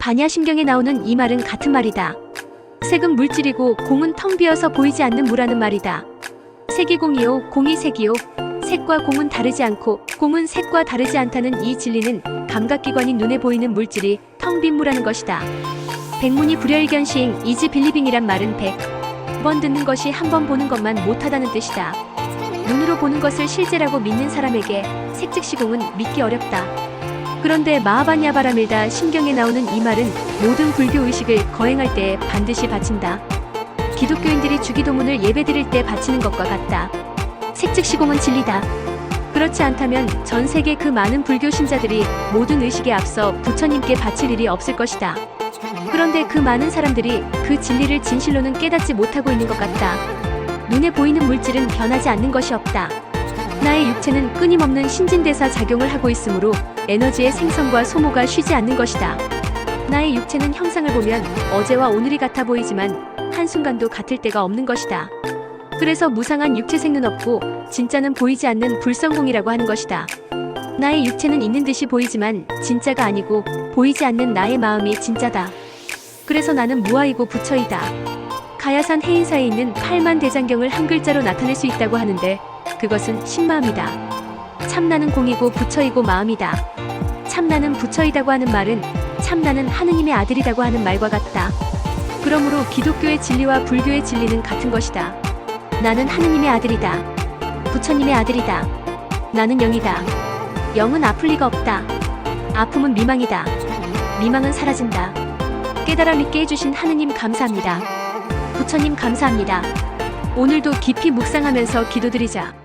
반야심경에 나오는 이 말은 같은 말이다. 색은 물질이고 공은 텅 비어서 보이지 않는 무라는 말이다. 색이 공이요, 공이 색이요. 색과 공은 다르지 않고 공은 색과 다르지 않다는 이 진리는 감각기관인 눈에 보이는 물질이 텅 빈 무라는 것이다. 백문이 불여일견 시행 이지 빌리빙이란 말은 백 번 듣는 것이 한 번 보는 것만 못하다는 뜻이다. 눈으로 보는 것을 실제라고 믿는 사람에게 색즉시공은 믿기 어렵다. 그런데 마하반야바라밀다 심경에 나오는 이 말은 모든 불교 의식을 거행할 때 반드시 바친다. 기독교인들이 주기도문을 예배드릴 때 바치는 것과 같다. 색즉시공은 진리다. 그렇지 않다면 전 세계 그 많은 불교 신자들이 모든 의식에 앞서 부처님께 바칠 일이 없을 것이다. 그런데 그 많은 사람들이 그 진리를 진실로는 깨닫지 못하고 있는 것 같다. 눈에 보이는 물질은 변하지 않는 것이 없다. 나의 육체는 끊임없는 신진대사 작용을 하고 있으므로 에너지의 생성과 소모가 쉬지 않는 것이다. 나의 육체는 형상을 보면 어제와 오늘이 같아 보이지만 한순간도 같을 때가 없는 것이다. 그래서 무상한 육체 생은 없고 진짜는 보이지 않는 불성공이라고 하는 것이다. 나의 육체는 있는 듯이 보이지만 진짜가 아니고 보이지 않는 나의 마음이 진짜다. 그래서 나는 무아이고 부처이다. 가야산 해인사에 있는 8만 대장경을 한 글자로 나타낼 수 있다고 하는데 그것은 신마음이다. 참나는 공이고 부처이고 마음이다. 참나는 부처이다고 하는 말은 참나는 하느님의 아들이라고 하는 말과 같다. 그러므로 기독교의 진리와 불교의 진리는 같은 것이다. 나는 하느님의 아들이다. 부처님의 아들이다. 나는 영이다. 영은 아플 리가 없다. 아픔은 미망이다. 미망은 사라진다. 깨달아 믿게 해주신 하느님 감사합니다. 부처님 감사합니다. 오늘도 깊이 묵상하면서 기도드리자.